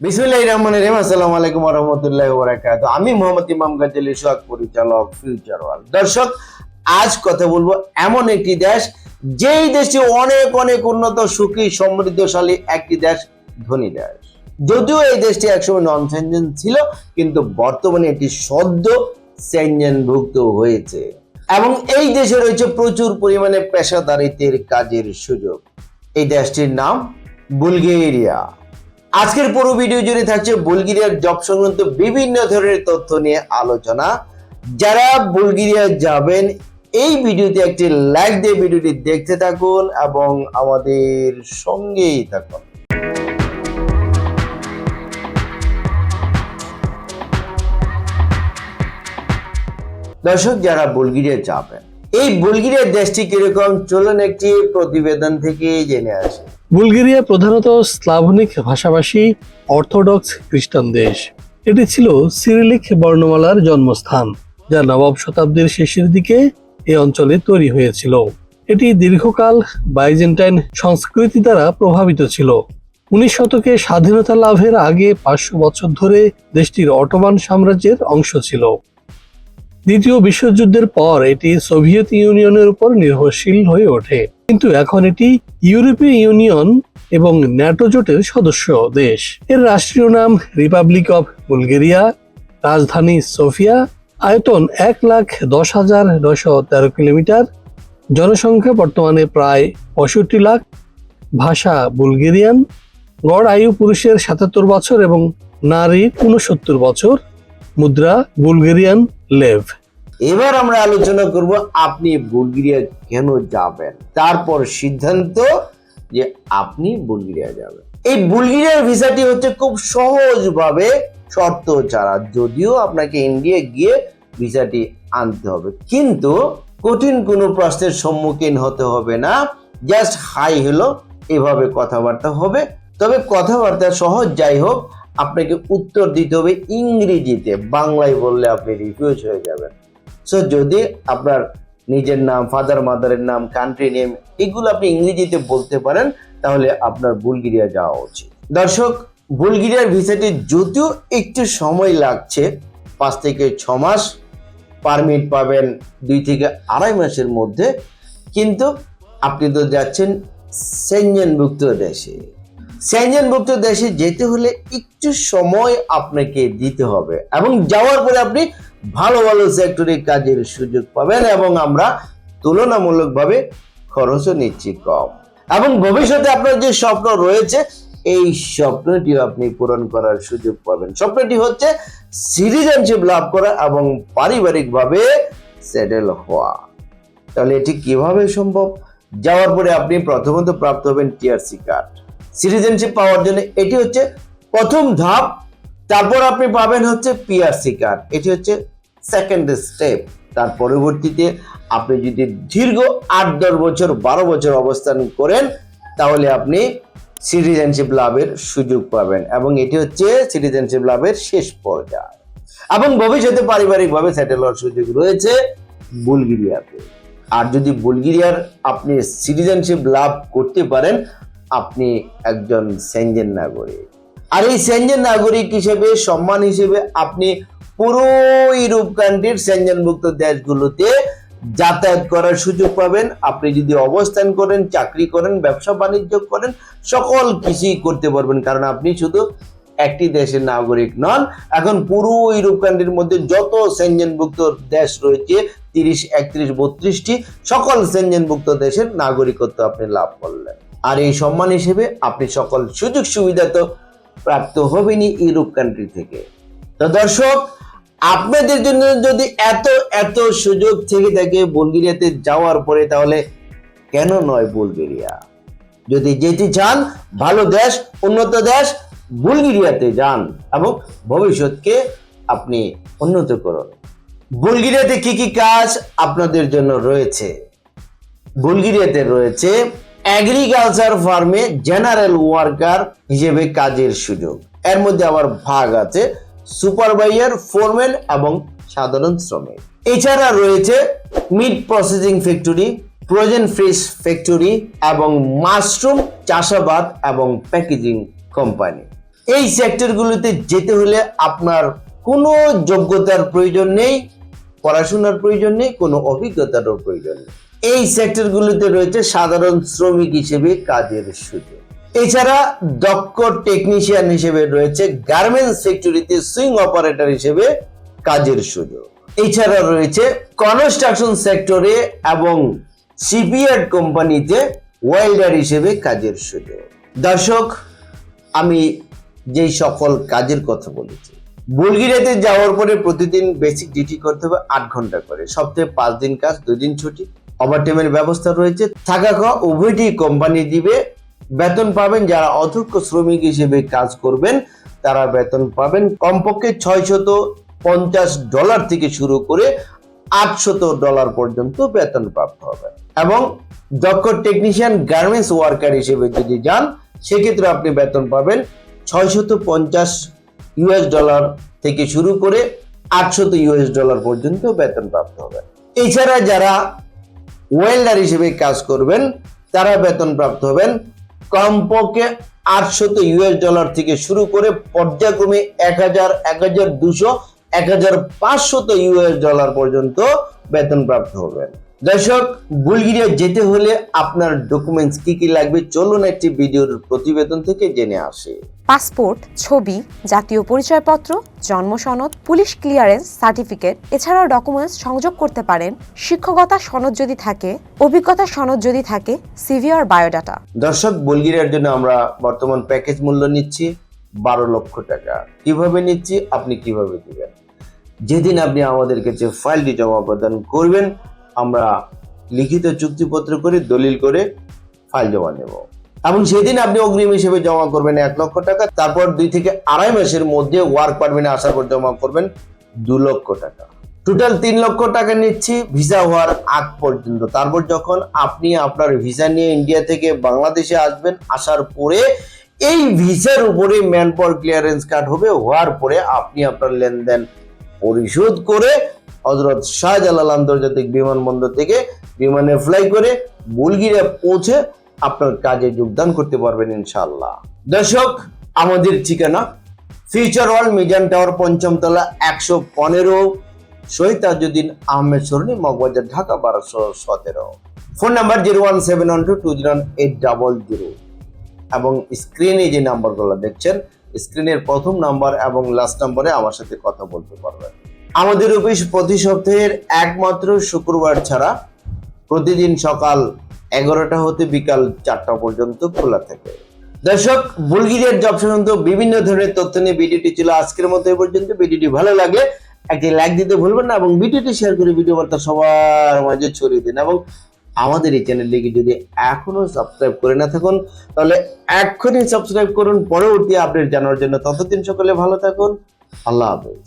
বিসমুল্লাহ রহমান রহিম। আসসালামু আলাইকুম রহমতুল্লাহ ওবরাকাত আমি মোহাম্মদ ইমাম গাজী সোহাগ পরিচালক ফিউচার ওয়ার্ল্ড দর্শক, আজ কথা বলব এমন একটি দেশ, যেই দেশে অনেক অনেক উন্নত, সুখী, সমৃদ্ধশালী একটি দেশ, ধনী দেশ। যদিও এই দেশটি একসময় নন সেনজেন ছিল, কিন্তু বর্তমানে এটি সদ্য সেনজেনভুক্ত হয়েছে। এবং এই দেশে রয়েছে প্রচুর পরিমাণে পেশাদারিত্বের কাজের সুযোগ। এই দেশটির নাম বুলগেরিয়া। আজকের পুরো ভিডিও জুড়ে থাকছে বুলগেরিয়ার জব সংক্রান্ত বিভিন্ন ধরনের তথ্য নিয়ে আলোচনা। যারা বুলগেরিয়া যাবেন, এই ভিডিওতে একটি লাইক দিয়ে ভিডিওটি দেখতে থাকুন এবং আমাদের সঙ্গেই থাকুন। দর্শক, যারা বুলগেরিয়া যাবেন, এই বুলগেরিয়া দেশটি কীরকম? চলুন একটি প্রতিবেদন থেকে জেনে আসে। বুলগেরিয়া প্রধানত স্লাভনিক ভাষাভাষী অর্থোডক্স খ্রিস্টান দেশ। এটি ছিল সিরিলিক বর্ণমালার জন্মস্থান, যা নবম শতাব্দীর শেষের দিকে এই অঞ্চলে তৈরি হয়েছিল। এটি দীর্ঘকাল বাইজেন্টাইন সংস্কৃতি দ্বারা প্রভাবিত ছিল। উনিশ শতকে স্বাধীনতা লাভের আগে পাঁচশো বছর ধরে দেশটির অটোমান সাম্রাজ্যের অংশ ছিল। দ্বিতীয় বিশ্বযুদ্ধের পর এটি সোভিয়েত ইউনিয়নের উপর নির্ভরশীল হয়ে ওঠে। কিন্তু এখন এটি ইউরোপীয় ইউনিয়ন এবং ন্যাটো জোটের সদস্য দেশ। এর রাষ্ট্রীয় নাম রিপাবলিক অফ বুলগেরিয়া, রাজধানী সোফিয়া, আয়তন এক লাখ দশ হাজার নয়শো তেরো কিলোমিটার, জনসংখ্যা বর্তমানে প্রায় পঁয়ষট্টি লাখ, ভাষা বুলগেরিয়ান, গড় আয়ু পুরুষের সাতাত্তর বছর এবং নারীর উনসত্তর বছর, মুদ্রা বুলগেরিয়ান লেভ। এবার আমরা আলোচনা করব আপনি বুলগেরিয়া কেন যাবেন? তারপর সিদ্ধান্ত যে আপনি বুলগেরিয়া যাবেন। এই বুলগেরিয়ার ভিসাটি হচ্ছে খুব সহজভাবে শর্ত ছাড়া, যদিও আপনাকে ইন্ডিয়া গিয়ে ভিসাটি আনতে হবে। কিন্তু কঠিন কোনো প্রশ্নের সম্মুখীন হতে হবে না, জাস্ট হাই হলো, এভাবে কথাবার্তা হবে। তবে কথাবার্তা সহজ, যাই হোক, আপনাকে উত্তর দিতে হবে ইংরেজিতে। বাংলায় বললে আপনি রিফিউজ হয়ে যাবেন। সো যদি আপনার নিজের নাম ফাদার মাদারের নাম কান্ট্রি নেম এগুলো আপনি ইংরেজিতে বলতে পারেন, তাহলে আপনার বুলগেরিয়া যাওয়া উচিত। দর্শক, বুলগেরিয়ার ভিসাটি যদিও একটু সময় লাগছে, পাঁচ থেকে ছ মাস পারমিট পাবেন দুই থেকে আড়াই মাসের মধ্যে, কিন্তু আপনি তো যাচ্ছেন সেঞ্জনভুক্ত দেশে। সেঞ্জনভুক্ত দেশে যেতে হলে একটু সময় আপনাকে দিতে হবে, এবং যাওয়ার পরে আপনি ভালো ভালো সেক্টরে কাজের সুযোগ পাবেন এবং আমরা তুলনামূলকভাবে খরচও নিচ্ছি কম। এবং ভবিষ্যতে আপনার যে স্বপ্ন রয়েছে, এই স্বপ্নটিও আপনি পূরণ করার সুযোগ পাবেন। স্বপ্নটি হচ্ছে সিটিজেনশিপ লাভ করা এবং পারিবারিকভাবে সেটেল হওয়া। তাহলে এটি কীভাবে সম্ভব? যাওয়ার পরে আপনি প্রথমত প্রাপ্ত হবেন টিআরসি কার্ড সিটিজেনশিপ পাওয়ার জন্য এটি হচ্ছে প্রথম ধাপ। তারপর আপনি পাবেন হচ্ছে পিআরসি কার্ড এটি হচ্ছে সেকেন্ড স্টেপ তার পরবর্তীতে আপনি যদি দীর্ঘ আট, দশ বছর, বারো বছর অবস্থান করেন, তাহলে আপনি সিটিজেনশিপ লাভের সুযোগ পাবেন এবং এটি হচ্ছে সিটিজেনশিপ লাভের শেষ পর্যায়ে। এবং ভবিষ্যতে পারিবারিকভাবে সেটেল হওয়ার সুযোগ রয়েছে বুলগেরিয়াতে। আর যদি বুলগেরিয়ার আপনি সিটিজেনশিপ লাভ করতে পারেন, আপনি একজন সেনজেন নাগরিক। আর এই সেনজেন নাগরিক হিসেবে, সম্মান হিসেবে আপনি পুরো ইউরোপ কান্ট্রির সেনজেনভুক্ত দেশগুলোতে যাতায়াত করার সুযোগ পাবেন। আপনি যদি অবস্থান করেন, চাকরি করেন, ব্যবসা বাণিজ্য করেন, সকল কিছুই করতে পারবেন। কারণ আপনি শুধু একটি দেশের নাগরিক নন, এখন পুরো ইউরোপ কান্ট্রির মধ্যে যত সেনজেনভুক্ত দেশ রয়েছে, তিরিশ, একত্রিশ, বত্রিশটি, সকল সেনজেনভুক্ত দেশের নাগরিকত্ব আপনি লাভ করলেন। আর এই সম্মান হিসেবে আপনি সকল সুযোগ সুবিধা তো প্রাপ্ত হবেনই ইউরোপ কান্ট্রি থেকে। তো দর্শক আপনাদের জন্য যদি এত এত সুযোগ থেকে থাকে বুলগেরিয়াতে যাওয়ার পরে, তাহলে কেন নয় বুলগেরিয়া? যদি যেতে চান, ভালো দেশ, উন্নত দেশ, বুলগেরিয়াতে যান এবং ভবিষ্যৎকে আপনি উন্নত করুন। বুলগেরিয়াতে কি কি কাজ আপনাদের জন্য রয়েছে? বুলগেরিয়াতে রয়েছে এগ্রিকালচার ফার্মে জেনারেল ওয়ার্কার হিসেবে কাজের সুযোগ। এর মধ্যে আবার ভাগ আছে। সুপারভাইজার, ফোরম্যান এবং সাধারণ শ্রমিক। এছাড়া রয়েছে meat processing factory frozen fish factory এবং মাশরুম চাষাবাদ এবং প্যাকেজিং কোম্পানি এই সেক্টরগুলোতে যেতে হলে আপনার কোনো যোগ্যতার প্রয়োজন নেই, পড়াশোনার প্রয়োজন নেই, কোনো অভিজ্ঞতারও প্রয়োজন নেই। এই সেক্টরগুলোতে রয়েছে সাধারণ শ্রমিক হিসেবে কাজের সুযোগ। এছাড়া দক্ষ টেকনিশিয়ান হিসেবে রয়েছে গার্মেন্টস সেক্টরিতে সুইং অপারেটর হিসেবে কাজের সুযোগ। এছাড়া রয়েছে কনস্ট্রাকশন সেক্টরে এবং সিপিয়ার্ড কোম্পানিতে ওয়েল্ডার হিসেবে কাজের সুযোগ। দর্শক, আমি যেই সকল কাজের কথা বলেছি, বুলগেরিয়াতে যাওয়ার পরে প্রতিদিন বেসিক ডিউটি করতে হবে আট ঘণ্টা করে। সপ্তাহে পাঁচ দিন কাজ দুই দিন ছুটি ওভারটাইমের ব্যবস্থা রয়েছে। থাকা খাওয়া উভয়টি কোম্পানি দিবে বেতন পাবেন। যারা অধ্যক্ষ শ্রমিক হিসেবে কাজ করবেন, তারা বেতন পাবেন কমপক্ষে ছয় শত পঞ্চাশ ডলার থেকে শুরু করে আটশত ডলার পর্যন্ত বেতন প্রাপ্ত হবে। এবং দক্ষ টেকনিশিয়ান গার্মেন্টস ওয়ার্কার হিসেবে যদি যান, সেক্ষেত্রে আপনি বেতন পাবেন ছয়শত পঞ্চাশ ইউএস ডলার থেকে শুরু করে আটশত ইউএস ডলার পর্যন্ত বেতন প্রাপ্ত হবে। এছাড়া যারা ওয়েল্ডার হিসেবে কাজ করবেন, তারা বেতন প্রাপ্ত হবেন কমপক্ষে আটশত ইউএস ডলার থেকে শুরু করে পর্যায়ক্রমে এক হাজার এক হাজার দুশো, এক হাজার পাঁচশত ইউএস ডলার পর্যন্ত বেতন প্রাপ্ত হবেন। দর্শক বুলগেরিয়া যেতে হলে আপনার ডকুমেন্টস কি কি লাগবে চলুন একটি ভিডিওর প্রতিবেদন থেকে জেনে আসি। পাসপোর্ট ছবি জাতীয় পরিচয়পত্র জন্ম সনদ পুলিশ ক্লিয়ারেন্স সার্টিফিকেট এছাড়াও ডকুমেন্টস সংযোগ করতে পারেন। শিক্ষকতা সনদ যদি থাকে অভিজ্ঞতা সনদ যদি থাকে সিভি আর বায়োডাটা দর্শক বুলগেরিয়ার জন্য আমরা বর্তমান প্যাকেজ মূল্য নিচ্ছি বারো লক্ষ টাকা। কীভাবে নিচ্ছি? আপনি কীভাবে দিবেন? যেদিন আপনি আমাদের কাছে ফাইলটি জমা প্রদান করবেন আমরা লিখিত চুক্তিপত্র করে দলিল করে ফাইল জমা নেব। এবং সেদিন আপনি অগ্রিম হিসেবে জমা করবেন এক লক্ষ টাকা, তারপর দুই থেকে আড়াই মাসের মধ্যে ওয়ার্ক পারমিটে আসার পর জমা করবেন দু লক্ষ টাকা। টোটাল তিন লক্ষ টাকা নিচ্ছি ভিসা হওয়ার আগ পর্যন্ত। তারপর যখন আপনি আপনার ভিসা নিয়ে ইন্ডিয়া থেকে বাংলাদেশে আসবেন, আসার পরে এই ভিসার উপরে ম্যান পাওয়ার ক্লিয়ারেন্স কার্ড হবে, হওয়ার পরে আপনি আপনার লেনদেন পরিশোধ করে হজরত শাহজালাল আন্তর্জাতিক বিমানবন্দর থেকে বিমানে ফ্লাই করে বুলগিরিয়া পৌঁছে আপনার কাজে যোগদান করতে পারবেন ইনশাল্লাহ দর্শক, আমাদের ঠিকানা ফিউচার ওয়ার্ল্ড মিডিয়াম টাওয়ার পঞ্চম তলা একশো পনেরো, শহীদ তাজুদ্দিন আহমেদ সরণি, মগবাজার, ঢাকা বারোশো সতেরো। Phone number zero one seven one two two zero eight double zero. এবং স্ক্রিনে যে নাম্বারগুলো দেখছেন, স্ক্রিনের প্রথম নাম্বার এবং লাস্ট নাম্বারে আমার সাথে কথা বলতে পারবেন। আমাদের অফিস প্রতি সপ্তাহের একমাত্র শুক্রবার ছাড়া প্রতিদিন সকাল এগারোটা হতে বিকাল চারটা পর্যন্ত খোলা থাকে। দর্শক, বুলগেরিয়ার জব সংক্রান্ত বিভিন্ন ধরনের তথ্য নিয়ে ভিডিওটি ছিল আজকের মতো এই পর্যন্ত। ভিডিওটি ভালো লাগে একটি লাইক দিতে ভুলবেন না এবং ভিডিওটি শেয়ার করে ভিডিও বার্তা সবার মাঝে ছড়িয়ে দিন এবং আমাদের এই চ্যানেলটিকে যদি এখনও সাবস্ক্রাইব করে না থাকুন, তাহলে এক্ষুনি সাবস্ক্রাইব করুন। পরবর্তী আপডেট জানার জন্য ততদিন সকলে ভালো থাকুন। আল্লাহ হাফেজ।